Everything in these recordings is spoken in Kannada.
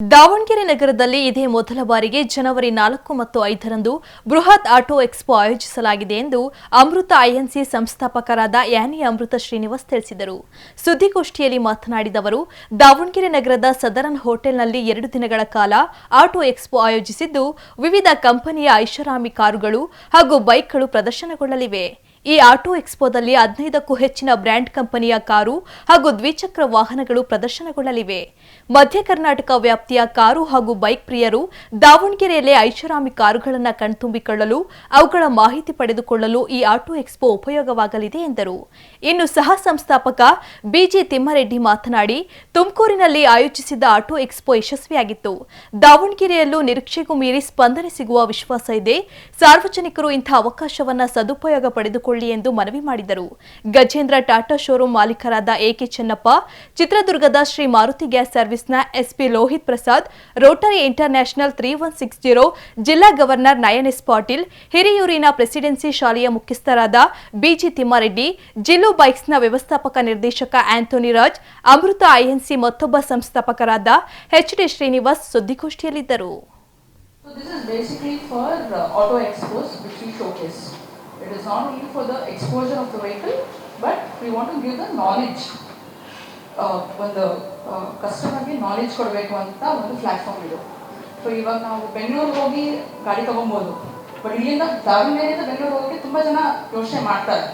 ದಾವಣಗೆರೆ ನಗರದಲ್ಲಿ ಇದೇ ಮೊದಲ ಬಾರಿಗೆ ಜನವರಿ ನಾಲ್ಕು ಮತ್ತು ಐದರಂದು ಬೃಹತ್ ಆಟೋ ಎಕ್ಸ್ಪೋ ಆಯೋಜಿಸಲಾಗಿದೆ ಎಂದು ಅಮೃತ ಐಎನ್ಸಿ ಸಂಸ್ಥಾಪಕರಾದ ಯಾನಿ ಅಮೃತ ಶ್ರೀನಿವಾಸ್ ತಿಳಿಸಿದರು. ಸುದ್ದಿಗೋಷ್ಠಿಯಲ್ಲಿ ಮಾತನಾಡಿದ ಅವರು, ದಾವಣಗೆರೆ ನಗರದ ಸದರನ್ ಹೋಟೆಲ್ನಲ್ಲಿ ಎರಡು ದಿನಗಳ ಕಾಲ ಆಟೋ ಎಕ್ಸ್ಪೋ ಆಯೋಜಿಸಿದ್ದು, ವಿವಿಧ ಕಂಪನಿಯ ಐಷಾರಾಮಿ ಕಾರುಗಳು ಹಾಗೂ ಬೈಕ್ಗಳು ಪ್ರದರ್ಶನಗೊಳ್ಳಲಿವೆ. ಈ ಆಟೋ ಎಕ್ಸ್ಪೋದಲ್ಲಿ ಹದಿನೈದಕ್ಕೂ ಹೆಚ್ಚಿನ ಬ್ರ್ಯಾಂಡ್ ಕಂಪನಿಯ ಕಾರು ಹಾಗೂ ದ್ವಿಚಕ್ರ ವಾಹನಗಳು ಪ್ರದರ್ಶನಗೊಳ್ಳಲಿವೆ. ಮಧ್ಯ ಕರ್ನಾಟಕ ವ್ಯಾಪ್ತಿಯ ಕಾರು ಹಾಗೂ ಬೈಕ್ ಪ್ರಿಯರು ದಾವಣಗೆರೆಯಲ್ಲಿ ಐಷಾರಾಮಿ ಕಾರುಗಳನ್ನು ಕಣ್ತುಂಬಿಕೊಳ್ಳಲು, ಅವುಗಳ ಮಾಹಿತಿ ಪಡೆದುಕೊಳ್ಳಲು ಈ ಆಟೋ ಎಕ್ಸ್ಪೋ ಉಪಯೋಗವಾಗಲಿದೆ ಎಂದರು. ಇನ್ನು ಸಹ ಸಂಸ್ಥಾಪಕ ಬಿಜಿ ತಿಮ್ಮಾರೆಡ್ಡಿ ಮಾತನಾಡಿ, ತುಮಕೂರಿನಲ್ಲಿ ಆಯೋಜಿಸಿದ್ದ ಆಟೋ ಎಕ್ಸ್ಪೋ ಯಶಸ್ವಿಯಾಗಿತ್ತು. ದಾವಣಗೆರೆಯಲ್ಲೂ ನಿರೀಕ್ಷೆಗೂ ಮೀರಿ ಸ್ಪಂದನೆ ಸಿಗುವ ವಿಶ್ವಾಸ ಇದೆ. ಸಾರ್ವಜನಿಕರು ಇಂಥ ಅವಕಾಶವನ್ನು ಸದುಪಯೋಗ ಪಡೆದುಕೊಳ್ಳಿ ಎಂದು ಮನವಿ ಮಾಡಿದರು ಗಜೇಂದ್ರ ಟಾಟಾ ಶೋರೂಂ ಮಾಲೀಕರಾದ ಎಕೆ ಚೆನ್ನಪ್ಪ ಚಿತ್ರದುರ್ಗದ ಶ್ರೀ ಮಾರುತಿ ಗ್ಯಾಸ್ ಸರ್ವಿಸ್ನ S P Lohit Prasad rotary international three one six zero ಜಿಲ್ಲಾ ಗವರ್ನರ್ ನಯನ್ ಎಸ್ ಪಾಟೀಲ್ ಹಿರಿಯೂರಿನ ಪ್ರೆಸಿಡೆನ್ಸಿ ಶಾಲೆಯ ಮುಖ್ಯಸ್ಥರಾದ ಬಿಜಿ ತಿಮ್ಮಾರೆಡ್ಡಿ ಜಿಲ್ಲೋ ಬೈಕ್ಸ್ನ ವ್ಯವಸ್ಥಾಪಕ ನಿರ್ದೇಶಕ ಆಂಥೋನಿ ರಾಜ್ ಅಮೃತ ಐಎನ್ಸಿ ಮತ್ತೊಬ್ಬ ಸಂಸ್ಥಾಪಕರಾದ ಎಚ್ ಡಿ ಶ್ರೀನಿವಾಸ್ ಸುದ್ದಿಗೋಷ್ಠಿಯಲ್ಲಿದ್ದರು So this is basically for uh, auto expos which we showcase. It is not only for the exposure of the vehicle, but we want to give the knowledge. ಒಂದು ಕಸ್ಟಮರ್ಗೆ ನಾಲೆಜ್ ಕೊಡಬೇಕು ಅಂತ ಒಂದು ಪ್ಲಾಟ್ಫಾರ್ಮ್ ಇದು. ಸೊ ಇವಾಗ ನಾವು ಬೆಂಗಳೂರಿಗೆ ಹೋಗಿ ಗಾಡಿ ತಗೊಬೋದು. ಬಟ್ ಇಲ್ಲಿಂದ ದಾವಣಗೆರೆಯಿಂದ ಬೆಂಗಳೂರು ಹೋಗೋಕ್ಕೆ ತುಂಬ ಜನ ಯೋಚನೆ ಮಾಡ್ತಾರೆ.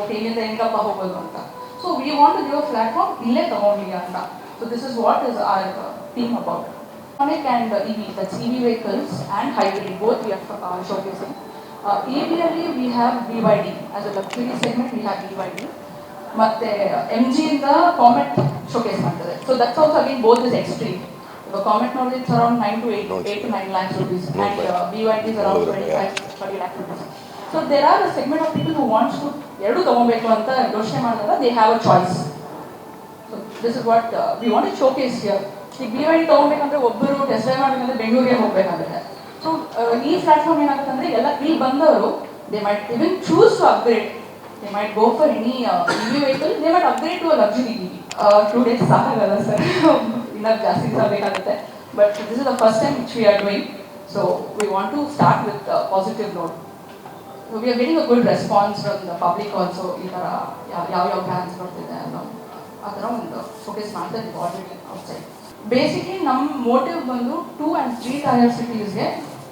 ಓಕೆ ಇಲ್ಲಿಂದ ಹೆಂಗಪ್ಪ ಹೋಗೋದು ಅಂತ. So we want to give a platform ಇಲ್ಲೇ ತಗೊಂಡ್ಲಿ ಅಂತ. So this is what is our theme about and E V that's E V vehicles and hybrid both we are we are we have Uh, Y D as a luxury segment we have we Y D ಮತ್ತೆ ಎಂ ಜಿಯಿಂದ ಕಾಮೆಟ್ ಶೋಕೇಸ್ ಮಾಡ್ತಾರೆ. So that's also again both is extreme ಇವಾಗ ಕಾಮೆಟ್ ನೋಡಿದ್ರೆ it's around nine to eight eight to nine lakhs rupees and B Y D's around twenty five forty lakh rupees so there are segment of people who wants to ಎರಡು ತೊಗೊಬೇಕು ಅಂತ ಯೋಚನೆ ಮಾಡಿದಾಗ they have a choice so this is what we want showcase here ಈಗ ಬಿ ವೈ ತೊಗೊಬೇಕಂದ್ರೆ ಒಬ್ಬರು ಟೆಸ್ಟ್ ಡ್ರೈವ್ ಮಾಡಬೇಕಂದ್ರೆ ಬೆಂಗಳೂರಿಗೆ ಹೋಗಬೇಕಾಗುತ್ತೆ. ಸೊ ಈ ಪ್ಲಾಟ್ಫಾರ್ಮ್ ಏನಾಗುತ್ತೆ ಅಂದರೆ ಎಲ್ಲ ಇಲ್ಲಿ ಬಂದವರು they might even choose to upgrade they might go for any EV vehicle they might upgrade to a luxury two days ಸಾಕಾಗಲ್ಲ ಸರ್ ಇನ್ನೂ ಜಾಸ್ತಿ ದಿವಸ ಬೇಕಾಗುತ್ತೆ. But this is the first time which we are doing so we want to start with positive note so we are getting a good response from the public also ಈ ಥರ ಯಾವ ಯಾವ ಬ್ರ್ಯಾಂಡ್ಸ್ ಬರ್ತಿದೆ ಅನ್ನೋ, ಆ ಥರ ಒಂದು ಫೋಕಸ್ ಮಾಡ್ತಾ ಇದ್ದೀವಿ ಆಲ್ರೆಡಿ ಔಟ್ಸೈಡ್ ಬೇಸಿಕ್ಲಿ ನಮ್ಮ ಮೋಟಿವ್ ಬಂದು ಟೂ ಆ್ಯಂಡ್ ತ್ರೀ ಟಯರ್ ಸಿಟೀಸ್ಗೆ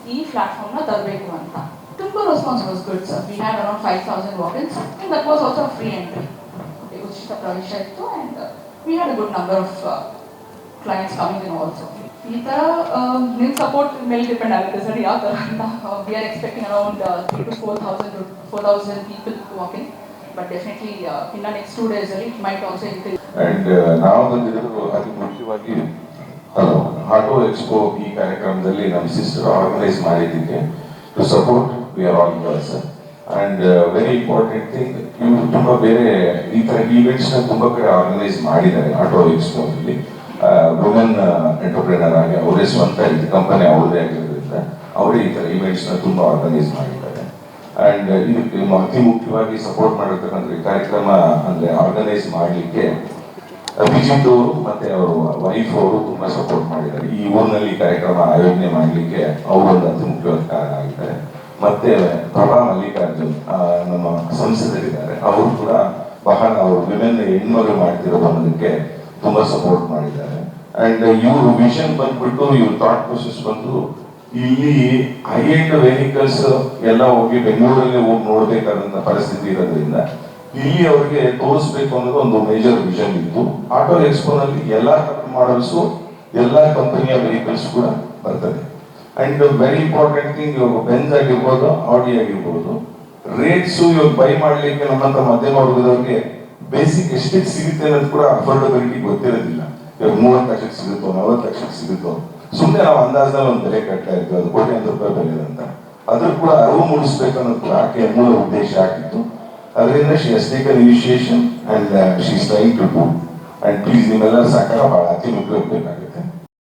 ಈ ಪ್ಲಾಟ್ಫಾರ್ಮ್ನ ತರಬೇಕು ಅಂತ ತುಂಬ response was good sir we had around five thousand walk-ins and that was also free entry ಉಚಿತ ಪ್ರವೇಶ ಇತ್ತು. And we had a good number of clients coming in also ಈ ಥರ ನಿಮ್ಮ ಸಪೋರ್ಟ್ ಮೇಲೆ ಡಿಪೆಂಡ್ ಆಗುತ್ತೆ ಸರ್. ಯಾವ ಥರ ಅಂತ. We are expecting around three to four thousand four thousand people walking but definitely ಇನ್ನ ನೆಕ್ಸ್ಟ್ ಟೂ ಡೇಸಲ್ಲಿ ಮೈಟ್ ಆಲ್ಸೋ ಇನ್ಕ್ರೀಸ್ ಅಂಡ್ ನಾವು ಬಂದಿರೋದು ಅತಿ ಮುಖ್ಯವಾಗಿ ಹಲೋ ಆಟೋ ಎಕ್ಸ್ಪೋ ಈ ಕಾರ್ಯಕ್ರಮದಲ್ಲಿ ನಮ್ಮ ಸಿಸ್ಟರ್ ಆರ್ಗನೈಸ್ ಮಾಡಿದ್ದಕ್ಕೆ to support we are all girls and very important thing ಇವರು ತುಂಬಾ ಬೇರೆ ಈ ತರ ಈವೆಂಟ್ಸ್ನ ತುಂಬಾ ಕಡೆ ಆರ್ಗನೈಸ್ ಮಾಡಿದ್ದಾರೆ ಆಟೋ ಎಕ್ಸ್ಪೋ ಅಲ್ಲಿ ವುಮನ್ ಎಂಟರ್ಪ್ರಿನರ್ ಆಗಿ, ಅವರೇ ಸ್ವಂತ ಇದು ಕಂಪನಿ ಅವ್ರದೇ ಆಗಿರೋದ್ರಿಂದ ಅವರೇ ಈ ತರ ಈವೆಂಟ್ಸ್ನ ತುಂಬಾ ಆರ್ಗನೈಸ್ ಮಾಡಿದ್ದಾರೆ. ಅಂಡ್ ಇದಕ್ಕೆ ಅತಿ ಮುಖ್ಯವಾಗಿ ಸಪೋರ್ಟ್ ಮಾಡಿರ್ತಕ್ಕಂಥ ಕಾರ್ಯಕ್ರಮ ಅಂದ್ರೆ ಆರ್ಗನೈಸ್ ಮಾಡಲಿಕ್ಕೆ ಅವರು ಮತ್ತೆ ಅವರು ವೈಫ್ ಅವರು ತುಂಬಾ ಸಪೋರ್ಟ್ ಮಾಡಿದ್ದಾರೆ. ಈ ಊರಿನಲ್ಲಿ ಕಾರ್ಯಕ್ರಮ ಆಯೋಜನೆ ಮಾಡಲಿಕ್ಕೆ ಅವರು ಒಂದು ಅತಿ ಮುಖ್ಯವಾದ ಕಾರಣ ಆಗಿದ್ದಾರೆ. ಮತ್ತೆ ಪ್ರಭಾ ಮಲ್ಲಿಕಾರ್ಜುನ್ ನಮ್ಮ ಸಂಸದರಿದ್ದಾರೆ. ಅವರು ಕೂಡ ಬಹಳ ಅವರು ವಿಮೆನ್ ಹೆಣ್ಮಗಳು ಮಾಡ್ತಿರೋದು ಅನ್ನೋದಕ್ಕೆ ತುಂಬಾ ಸಪೋರ್ಟ್ ಮಾಡಿದ್ದಾರೆ. ಅಂಡ್ ಇವರು ವಿಷನ್ ಬಂದ್ಬಿಟ್ಟು, ಇವ್ರ ಥಾಟ್ ಪ್ರೊಸೆಸ್ ಬಂದು ಇಲ್ಲಿ ಹೈ ಎಂಡ್ ವೆಹಿಕಲ್ಸ್ ಎಲ್ಲ ಹೋಗಿ ಬೆಂಗಳೂರಲ್ಲಿ ಹೋಗಿ ನೋಡ್ಬೇಕಾದಂತ ಪರಿಸ್ಥಿತಿ ಇರೋದ್ರಿಂದ ಇಲ್ಲಿ ಅವರಿಗೆ ತೋರಿಸ್ಬೇಕು ಅನ್ನೋದು ಒಂದು ಮೇಜರ್ ವಿಷನ್ ಇತ್ತು ಆಟೋ ಎಕ್ಸ್ಪೋನಲ್ಲಿ ಎಲ್ಲಾ ಮಾಡಲ್ಸು ಎಲ್ಲಾ ಕಂಪನಿಯ ವೆಹಿಕಲ್ಸ್ ಕೂಡ ಬರ್ತದೆ. ಅಂಡ್ ವೆರಿ ಇಂಪಾರ್ಟೆಂಟ್ ಥಿಂಗ್ ಇವಾಗ ಬೆಂಜ್ ಆಗಿರ್ಬೋದು ಆಡಿ ಆಗಿರ್ಬೋದು ರೇಟ್ಸ್ ಇವಾಗ ಬೈ ಮಾಡ್ಲಿಕ್ಕೆ ನಮ್ಮಂತ ಮಧ್ಯಮ ವರ್ಗದವ್ರಿಗೆ ಬೇಸಿಕ್ ಎಷ್ಟಕ್ಕೆ ಸಿಗುತ್ತೆ ಅನ್ನೋದು ಕೂಡ ಅಫೋರ್ಡಬಿಲಿಟಿ ಗೊತ್ತಿರೋದಿಲ್ಲ. ಇವಾಗ ಮೂವತ್ತು ಲಕ್ಷಕ್ಕೆ ಸಿಗುತ್ತೋ, ನಲವತ್ತು ಲಕ್ಷಕ್ಕೆ ಸಿಗುತ್ತೋ ಸುಮ್ಮನೆ ನಾವು ಅಂದಾಜಲ್ಲಿ ಒಂದು ಬೆಲೆ ಕಟ್ತಾ ಇದ್ವಿ, ಅದು ಕೋಟ್ಯಾಂತರ ರೂಪಾಯಿ ಬೆಲೆ ಅಂತ. ಅದ್ರ ಕೂಡ ಅರಿವು ಮೂಡಿಸ್ಬೇಕು ಅನ್ನೋದು ಕೂಡ ಆಕೆಯ ಮೂಲ ಉದ್ದೇಶ ಆಗಿತ್ತು ಅದರಿಂದ she has taken initiation and she is trying to do and please ನಿಮ್ಮೆಲ್ಲರ ಸಹಕಾರ ಬಹಳ ಅತಿ ಮುಖ್ಯ ಬೇಕಾಗುತ್ತೆ